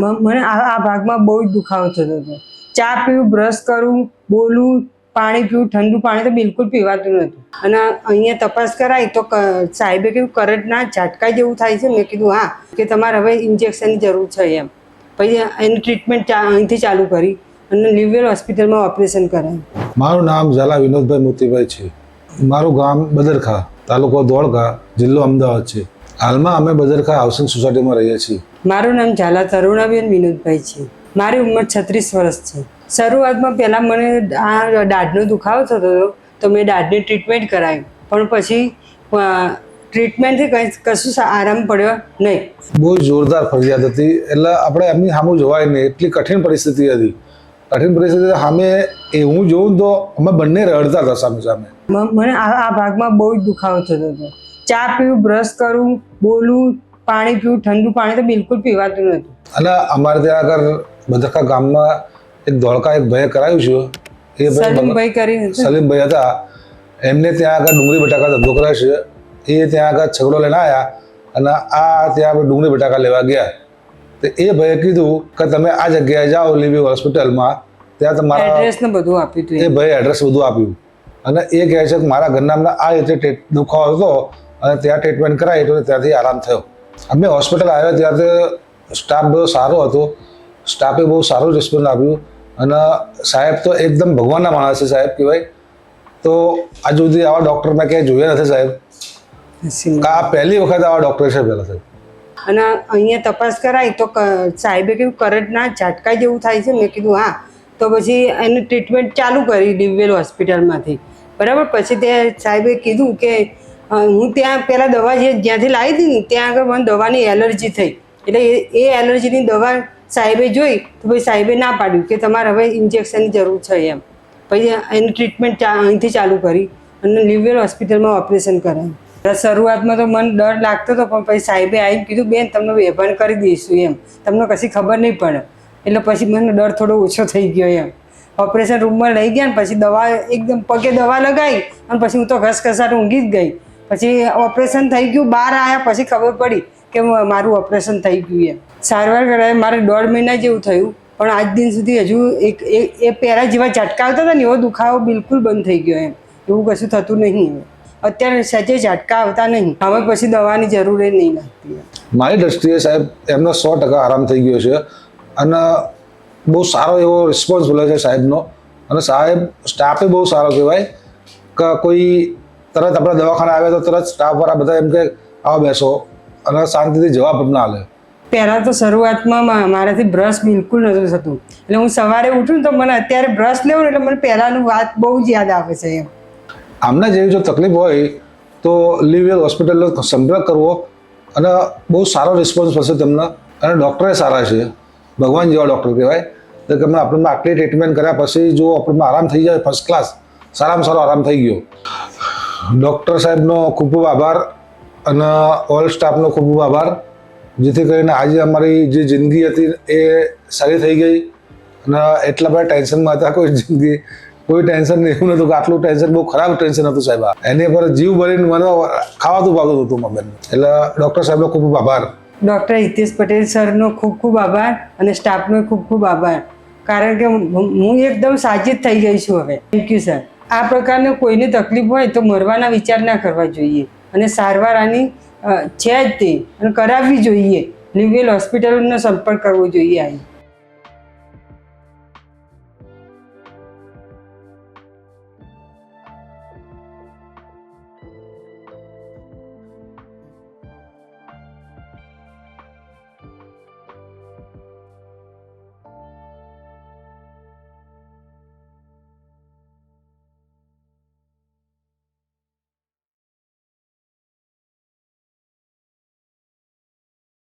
મને આ ભાગમાં બહુ જ દુખાવો થતો હતો. ચા પીવું, બ્રશ કરું, બોલું, પાણી પીવું, ઠંડુ પાણી તો બિલકુલ પીવાતું નહોતું. અને અહીંયા તપાસ કરાવી તો સાહેબે કીધું કરંટના ઝાટકા જેવું થાય છે. મેં કીધું, હા, કે તમારે હવે ઇન્જેક્શનની જરૂર છે એમ. પછી એની ટ્રીટમેન્ટ અહીંથી ચાલુ કરી અને લિવેલ હોસ્પિટલમાં ઓપરેશન કરાય. મારું નામ ઝાલા વિનોદભાઈ મોતીભાઈ છે. મારું ગામ બદરખા, તાલુકો ધોળકા જિલ્લો અમદાવાદ છે. હાલમાં અમે બદરખા હાઉસિંગ સોસાયટીમાં રહીએ છીએ. મારું નામ ઝાલા તરુણાબેન વિનોદભાઈ છે. મારી ઉંમર છત્રીસ વર્ષ છે. શરૂઆતમાં પહેલાં મને આ દાઢનો દુખાવો થતો હતો તો મેં દાઢની ટ્રીટમેન્ટ કરાવી. પણ પછી ટ્રીટમેન્ટથી કંઈ કશું આરામ પડ્યો નહીં. બહુ જોરદાર ફરિયાદ હતી. એટલે આપણે એમની સામું જોવાય નહીં. એટલી કઠિન પરિસ્થિતિ હતી. કઠિન પરિસ્થિતિ સામે એ હું જોઉં તો અમે બંને રડતા હતા સામે સામે. મને આ ભાગમાં બહુ જ દુખાવો થતો હતો. ચા પીવું બ્રશ કરું બોલું પાણી પીવું ઠંડુ પાણી તો બિલકુલ પીવાતું નહોતું. અને અમારે ત્યાં આગળ બદરખા ગામમાં એક ધોળકા એક ભાઈ કરાયું છે. એ ભાઈ સલીમભાઈ કરી સલીમભાઈ હતા. એમને ત્યાં આગળ ડુંગળી બટાકા ધંધો કરે છે. એ ત્યાં આગળ છગડો લઈને આવ્યા અને આ ત્યાં આપણે ડુંગળી બટાકા લેવા ગયા. તો એ ભાઈએ કીધું કે તમે આ જગ્યાએ જાઓ લીવી હોસ્પિટલમાં. ત્યાં તમારા એડ્રેસ ને બધું આપ્યું હતું એ ભાઈ એડ્રેસ બધું આપ્યું. અને એ કહે છે કે મારા ઘરના આ રીતે દુખાવો હતો અને ત્યાં ટ્રીટમેન્ટ કરાવી તો ત્યાંથી આરામ થયો. અમે હોસ્પિટલ આવ્યા ત્યારે સ્ટાફ બધો સારો હતો. સ્ટાફે બહુ સારો રિસ્પોન્સ આપ્યું. અને સાહેબ તો એકદમ ભગવાનના માણસ છે સાહેબ કહેવાય. તો આજ સુધી આવા ડૉક્ટર મેં ક્યાંય જોયા નથી સાહેબ? આ પહેલી વખત આવા ડૉક્ટર છે પહેલાં સાહેબ? અને અહીંયા તપાસ કરાવી તો સાહેબે કીધું કરંટના ઝાટકા જેવું થાય છે. મેં કીધું હા. તો પછી એની ટ્રીટમેન્ટ ચાલુ કરી દિવ્યેલ હોસ્પિટલમાંથી બરાબર? પછી તે સાહેબે કીધું કે હું ત્યાં પહેલાં દવા જે જ્યાંથી લાવી હતી ને, ત્યાં આગળ મને દવાની એલર્જી થઈ. એટલે એ એલર્જીની દવા સાહેબે જોઈ તો પછી સાહેબે ના પાડ્યું કે તમારે હવે ઇન્જેક્શનની જરૂર છે એમ. પછી એની ટ્રીટમેન્ટ અહીંથી ચાલુ કરી અને લિવેલ હોસ્પિટલમાં ઓપરેશન કરાયું. શરૂઆતમાં તો મને ડર લાગતો હતો, પણ પછી સાહેબે આવી કીધું, બેન, તમને વેભાન કરી દઈશું એમ. તમને કશી ખબર નહીં પડે. એટલે પછી મને ડર થોડો ઓછો થઈ ગયો એમ. ઓપરેશન રૂમમાં લઈ ગયા ને, પછી દવા એકદમ પગે દવા લગાવી અને પછી હું તો ઘસઘસાટ ઊંઘી જ ગઈ. પછી ઓપરેશન થઈ ગયું, બહાર આવ્યા પછી ખબર પડી કે મારું ઓપરેશન થઈ ગયું એમ. સારવાર કરાવે, મારે દોઢ મહિના જેવું થયું, પણ આજ દિન સુધી હજુ એક, એ- પહેલાં જેવા ઝટકા આવતા હતા ને, એવો દુખાવો બિલકુલ બંધ થઈ ગયો એમ. એવું કશું થતું નહીં હવે અત્યારે સજે ઝટકા આવતા નહીં. હવે પછી દવાની જરૂર એ નહીં લાગતી મારી દ્રષ્ટિએ સાહેબ, એમનો સો ટકા આરામ થઈ ગયો છે અને બહુ સારો એવો રિસ્પોન્સ મળે છે સાહેબનો. અને સાહેબ સ્ટાફે બહુ સારો કહેવાય. કે, કોઈ તરત આપણા દવાખાને આવે તો તરત સ્ટાફવાળા બધા એમ કે આવો બેસો. અને શાંતિથી જવાબ ના લે પહેલાં તો શરૂઆતમાં મારાથી બ્રશ બિલકુલ નહોતું થતું. એટલે હું સવારે ઉઠું તો મને અત્યારે બ્રશ લેવું એટલે મને પહેલાંનું વાત બહુ જ યાદ આવે છે એમ. આમના જેવી જો તકલીફ હોય તો લીવેલ હોસ્પિટલનો સંપર્ક કરવો અને બહુ સારો રિસ્પોન્સ મળશે તમને. અને ડૉક્ટરે સારા છે. ભગવાન જેવા ડૉક્ટર કહેવાય. તો કે આપણને આટલી ટ્રીટમેન્ટ કર્યા પછી જો આપણને આરામ થઈ જાય ફર્સ્ટ ક્લાસ સારામાં સારો આરામ થઈ ગયો. ડૉક્ટર સાહેબનો ખૂબ ખૂબ આભાર અને ઓલ સ્ટાફનો ખૂબ ખૂબ આભાર, જેથી કરીને આજે અમારી જે જિંદગી હતી એ સારી થઈ ગઈ અને એટલા બધા ટેન્શનમાં હતા, કોઈ જિંદગી, કોઈ ટેન્શન એવું નતું કે આટલું ટેન્શન, બહુ ખરાબ ટેન્શન હતું સાહેબ. એની પર જીવ ભરીને મને ખાવાતું ભાવતું હતું મારા એટલે ડૉક્ટર સાહેબનો ખૂબ ખૂબ આભાર. ડૉક્ટર હિતેશ પટેલ સરનો ખૂબ ખૂબ આભાર અને સ્ટાફનો ખૂબ ખૂબ આભાર. કારણ કે હું એકદમ સાજીદ થઈ ગઈ છું હવે. થેન્ક યુ સર આ પ્રકારનો કોઈને તકલીફ હોય તો મરવાના વિચાર ના કરવા જોઈએ. અને સારવાર આની છે જ તે. અને કરાવવી જોઈએ. લિવેલ હોસ્પિટલનો સંપર્ક કરવો જોઈએ અહીં